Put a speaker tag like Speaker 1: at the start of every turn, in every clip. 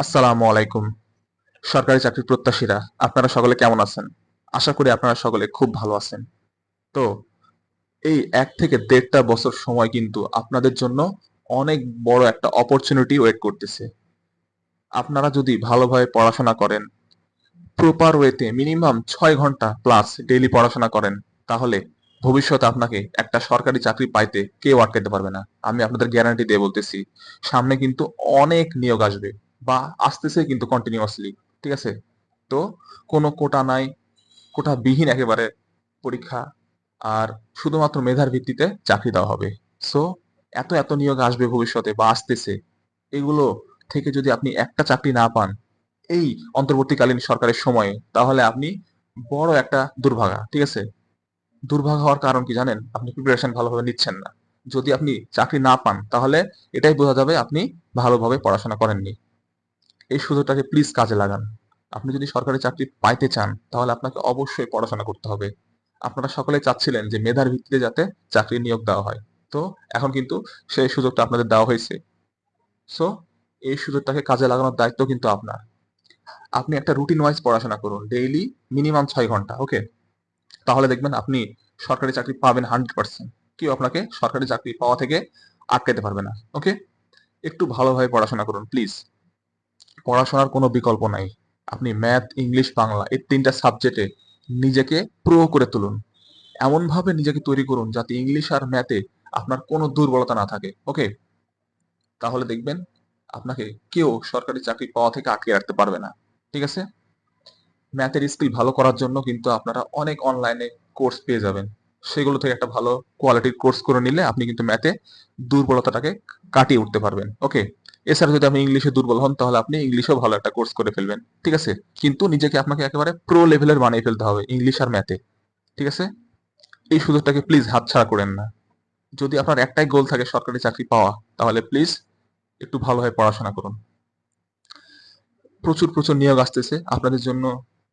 Speaker 1: আসসালামু আলাইকুম, সরকারি চাকরির প্রত্যাশীরা, আপনারা সকলে কেমন আছেন? আশা করি আপনারা সকলে খুব ভালো আছেন। তো, এই এক থেকে দেড়টা বছর সময় কিন্তু আপনাদের জন্য অনেক বড় একটা অপরচুনিটি ওয়েট করতেছে। আপনারা যদি ভালোভাবে পড়াশোনা করেন প্রপার ওয়েতে মিনিমাম ছয় ঘণ্টা প্লাস ডেইলি পড়াশোনা করেন, তাহলে ভবিষ্যতে আপনাকে একটা সরকারি চাকরি পাইতে কেউ আটকাতে পারবে না। আমি আপনাদের গ্যারান্টি দিয়ে বলতেছি, সামনে কিন্তু অনেক নিয়োগ আসবে। বা আসতেছে কিন্তু কন্টিনিউয়াসলি ঠিক আছে? তো কোনো কোটা নাই, কোটা বিহীন একেবারে পরীক্ষা, আর শুধুমাত্র মেধার ভিত্তিতে চাকরি দেওয়া হবে। সো এত এত নিয়োগ আসবে ভবিষ্যতে বা আসতেছে, এগুলো থেকে যদি আপনি একটা চাকরি না পান, এই অন্তর্বর্তীকালীন সরকারের সময়ে, তাহলে আপনি বড় একটা দুর্ভাগা, ঠিক আছে? দুর্ভাগা হওয়ার কারণ কি জানেন? আপনি প্রিপারেশন ভালোভাবে নিচ্ছেন না। যদি আপনি চাকরি না পান, তাহলে এটাই বোঝা যাবে আপনি ভালোভাবে পড়াশোনা করেননি। এই সুযোগটাকে প্লিজ কাজে লাগান। আপনি যদি সরকারি চাকরি পাইতে চান, তাহলে আপনাকে অবশ্যই পড়াশোনা করতে হবে। আপনারা সকলে চাচ্ছিলেন যে মেধার ভিত্তিতে যাতে চাকরি নিয়োগ দেওয়া হয়। তো এখন কিন্তু সেই সুযোগটা আপনাদের দেওয়া হয়েছে। সো এই সুযোগটাকে কাজে লাগানোর দায়িত্ব কিন্তু আপনার। আপনি একটা রুটিন ওয়াইজ পড়াশোনা করুন ডেইলি মিনিমাম ছয় ঘণ্টা ওকে তাহলে দেখবেন আপনি সরকারি চাকরি পাবেন হান্ড্রেড পার্সেন্ট কেউ আপনাকে সরকারি চাকরি পাওয়া থেকে আটকাতে পারবে না ওকে একটু ভালোভাবে পড়াশোনা করুন প্লিজ পড়াশোনার কোনো বিকল্প নাই। আপনি ম্যাথ ইংলিশ বাংলা এই তিনটা সাবজেক্টে নিজেকে প্রো করে তুলুন। এমনভাবে নিজেকে তৈরি করুন যাতে ইংলিশ আর ম্যাথে আপনার কোনো দুর্বলতা না থাকে ওকে তাহলে দেখবেন আপনাকে কেউ সরকারি চাকরি পাওয়া থেকে আটকে রাখতে পারবে না, ঠিক আছে? ম্যাথের স্কিল ভালো করার জন্য কিন্তু আপনারা অনেক অনলাইনে কোর্স পেয়ে যাবেন। সেগুলো থেকে একটা ভালো কোয়ালিটির কোর্স করে নিলে আপনি কিন্তু ম্যাথে দুর্বলতাটাকে কাটিয়ে উঠতে পারবেন ওকে এছাড়া যদি আপনি ইংলিশে দুর্বল হন, তাহলে আপনি ইংলিশেও ভালো একটা কোর্স করে ফেলবেন, ঠিক আছে? কিন্তু নিজেকে আপনাকে একেবারে প্রো লেভেলের বানিয়ে ফেলতে হবে ইংলিশ আর ম্যাথে ঠিক আছে? এই সুযোগটাকে প্লিজ হাতছাড়া করেন না। যদি আপনার একটাই গোল থাকে সরকারি চাকরি পাওয়া, তাহলে প্লিজ একটু ভালোভাবে পড়াশোনা করুন। প্রচুর প্রচুর নিয়োগ আসতেছে, আপনাদের জন্য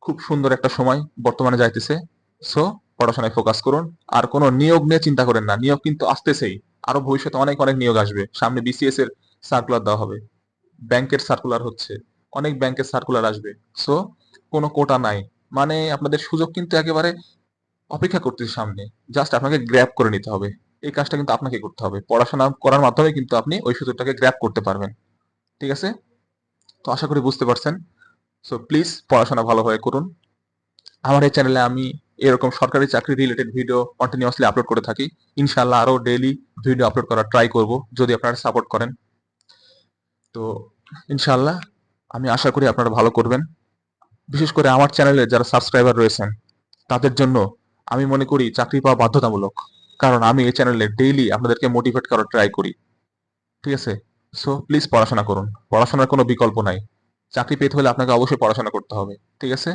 Speaker 1: খুব সুন্দর একটা সময় বর্তমানে যাইতেছে। সো পড়াশোনায় ফোকাস করুন, আর কোনো নিয়োগ নিয়ে চিন্তা করেন না, নিয়োগ কিন্তু আসতেছেই। আরও ভবিষ্যতে অনেক অনেক নিয়োগ আসবে। সামনে বিসিএস এর সার্কুলার দেওয়া হবে। ব্যাংকের সার্কুলার হচ্ছে। অনেক ব্যাংকের সার্কুলার আসবে। সো কোনো কোটা নাই। মানে আপনাদের সুযোগ কিন্তু একেবারে অপেক্ষা করতেছে সামনে। জাস্ট আপনাকে গ্র্যাপ করে নিতে হবে। এই কাজটা কিন্তু আপনাকে করতে হবে। পড়াশোনা করার মাধ্যমে কিন্তু আপনি ওই সুযোগটাকে গ্র্যাপ করতে পারবেন। ঠিক আছে? তো আশা করি বুঝতে পারছেন। সো প্লিজ পড়াশোনা ভালোভাবে করুন। আমার এই চ্যানেলে আমি এরকম সরকারি চাকরি রিলেটেড ভিডিও কন্টিনিউয়াসলি আপলোড করে থাকি। ইনশাল্লাহ আরও ডেইলি ভিডিও আপলোড করার ট্রাই করব। যদি আপনারা সাপোর্ট করেন। তো ইনশাল্লাহ আমি আশা করি আপনারা ভালো করবেন। বিশেষ করে আমার চ্যানেলে যারা সাবস্ক্রাইবার রয়েছেন, তাদের জন্য আমি মনে করি চাকরি পাওয়া বাধ্যতামূলক। কারণ আমি এই চ্যানেলে ডেইলি আপনাদেরকে মোটিভেট করার ট্রাই করি। ঠিক আছে? সো প্লিজ পড়াশোনা করুন। পড়াশোনার কোনো বিকল্প নাই। চাকরি পেতে হলে আপনাকে অবশ্যই পড়াশোনা করতে হবে। ঠিক আছে?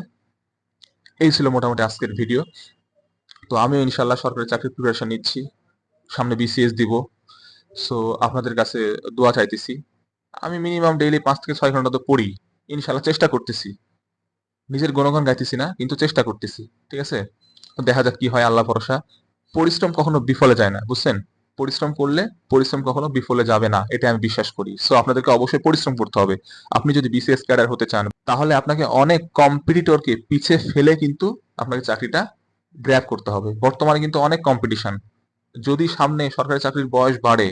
Speaker 1: এই ছিল মোটামুটি আজকের ভিডিও। তো আমিও ইনশাল্লাহ সরকারি চাকরির প্রিপারেশন নিচ্ছি। সামনে বিসিএস দিব। সো আপনাদের কাছে দোয়া চাইতেছি। আমি মিনিমাম ডেইলি পাঁচ থেকে ছয় ঘণ্টা তো পড়ি। ইনশাল্লাহ চেষ্টা করতেছি। নিজের গুণগান গাইতেছি না, কিন্তু চেষ্টা করতেছি, ঠিক আছে? দেখা যাক কি হয় আল্লাহ ভরসা। পরিশ্রম কখনো বিফলে যায় না, বুঝছেন? পরিশ্রম করলে পরিশ্রম কখনো বিফলে যাবে না এটা আমি বিশ্বাস করি। সো আপনাদেরকে অবশ্যই পরিশ্রম করতে হবে। আপনি যদি বিসিএস ক্যাডার হতে চান, তাহলে আপনাকে অনেক কম্পিটিটরকে পিছে ফেলে কিন্তু আপনাকে চাকরিটা গ্র্যাব করতে হবে। বর্তমানে কিন্তু অনেক কম্পিটিশন যদি সামনে সরকারি চাকরির বয়স বাড়ে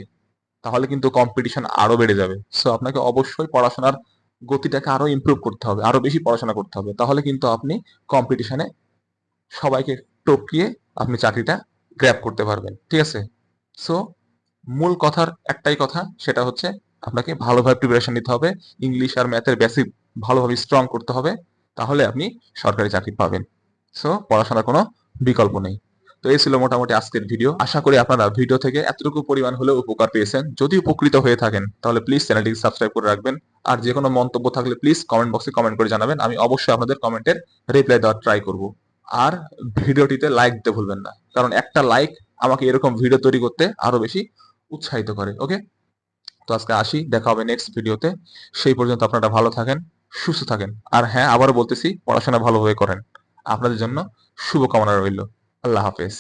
Speaker 1: তাহলে কিন্তু কম্পিটিশন আরও বেড়ে যাবে। সো আপনাকে অবশ্যই পড়াশোনার গতিটাকে আরও ইমপ্রুভ করতে হবে, আরও বেশি পড়াশোনা করতে হবে। তাহলে কিন্তু আপনি কম্পিটিশনে সবাইকে টপকিয়ে আপনি চাকরিটা গ্র্যাব করতে পারবেন। ঠিক আছে? সো মূল কথার একটাই কথা, সেটা হচ্ছে আপনাকে ভালোভাবে প্রিপারেশন নিতে হবে ইংলিশ আর ম্যাথের বেসিক ভালোভাবে স্ট্রং করতে হবে, তাহলে আপনি সরকারি চাকরি পাবেন। সো পড়াশোনার কোনো বিকল্প নেই। তো এই ছিল মোটামুটি আজকের ভিডিও আশা করি আপনারা ভিডিও থেকে এতটুকু পরিমাণ হলেও উপকার পেয়েছেন। যদি উপকৃত হয়ে থাকেন, তাহলে প্লিজ চ্যানেলটিকে সাবস্ক্রাইব করে রাখবেন। আর যে কোনো মন্তব্য থাকলে প্লিজ কমেন্ট বক্সে কমেন্ট করে জানাবেন। আমি অবশ্যই আপনাদের কমেন্টের রিপ্লাই দেওয়ার ট্রাই করব। আর ভিডিওটিতে লাইক দিতে ভুলবেন না। কারণ একটা লাইক আমাকে এরকম ভিডিও তৈরি করতে আরও বেশি উৎসাহিত করে ওকে তো আজকে আসি, দেখা হবে নেক্সট ভিডিওতে সেই পর্যন্ত আপনারা ভালো থাকেন, সুস্থ থাকেন। আর হ্যাঁ আবারও বলতেছি, পড়াশোনা ভালোভাবে করেন। আপনাদের জন্য শুভকামনা রইল। আল্লাহ হাফেজ।